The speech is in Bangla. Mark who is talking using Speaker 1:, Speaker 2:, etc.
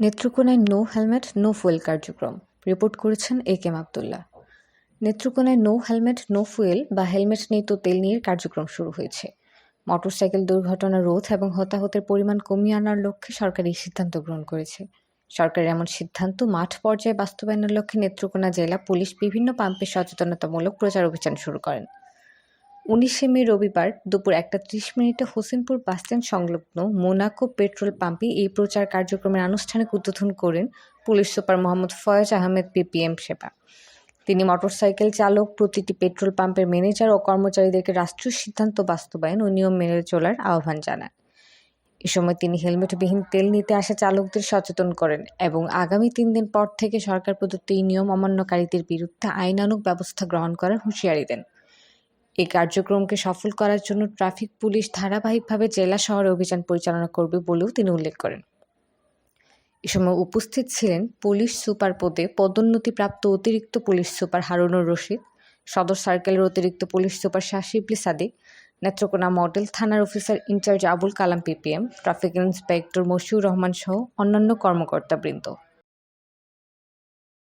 Speaker 1: নেত্রকোনায় নো হেলমেট, নো ফুয়েল কার্যক্রম। রিপোর্ট করেছেন এ কেম আবদুল্লাহ নেত্রকোনায় নো হেলমেট, নো ফুয়েল বা হেলমেট নেই তো তেল নিয়ে কার্যক্রম শুরু হয়েছে। মোটরসাইকেল দুর্ঘটনা রোধ এবং হতাহতের পরিমাণ কমিয়ে আনার লক্ষ্যে সরকার এই সিদ্ধান্ত গ্রহণ করেছে। সরকারের এমন সিদ্ধান্ত মাঠ পর্যায়ে বাস্তবায়নের লক্ষ্যে নেত্রকোনা জেলা, পুলিশ, বিভিন্ন পাম্পে সচেতনতামূলক প্রচার অভিযান শুরু করেন। উনিশে মে রবিবার দুপুর একটা ত্রিশ মিনিটে হোসেনপুর বাসস্ট্যান্ড সংলগ্ন মোনাকো পেট্রোল পাম্পে এই প্রচার কার্যক্রমের আনুষ্ঠানিক উদ্বোধন করেন police super Mohammad Foyez Ahmed PPM Seba. তিনি মোটরসাইকেল চালক, প্রতিটি পেট্রোল পাম্পের ম্যানেজার ও কর্মচারীদেরকে রাষ্ট্রীয় সিদ্ধান্ত বাস্তবায়ন ও নিয়ম মেনে চলার আহ্বান জানান। এ সময় তিনি হেলমেটবিহীন তেল নিতে আসা চালকদের সচেতন করেন এবং আগামী তিন দিন পর থেকে সরকার প্রদত্ত এই নিয়ম অমান্যকারীদের বিরুদ্ধে আইনানুগ ব্যবস্থা গ্রহণ করার হুঁশিয়ারি দেন। এই কার্যক্রমকে সফল করার জন্য ট্রাফিক পুলিশ ধারাবাহিকভাবে জেলা শহরে অভিযান পরিচালনা করবে বলেও তিনি উল্লেখ করেন। এ সময় উপস্থিত ছিলেন পুলিশ সুপার পদে পদোন্নতিপ্রাপ্ত অতিরিক্ত পুলিশ সুপার হারুনুর রশিদ, সদর সার্কেলের অতিরিক্ত police super Shahshibli Sadik, Netrokona model থানার officer incharge Abul Kalam PPM, traffic inspector Mashiur Rahman সহ অন্যান্য কর্মকর্তাবৃন্দ।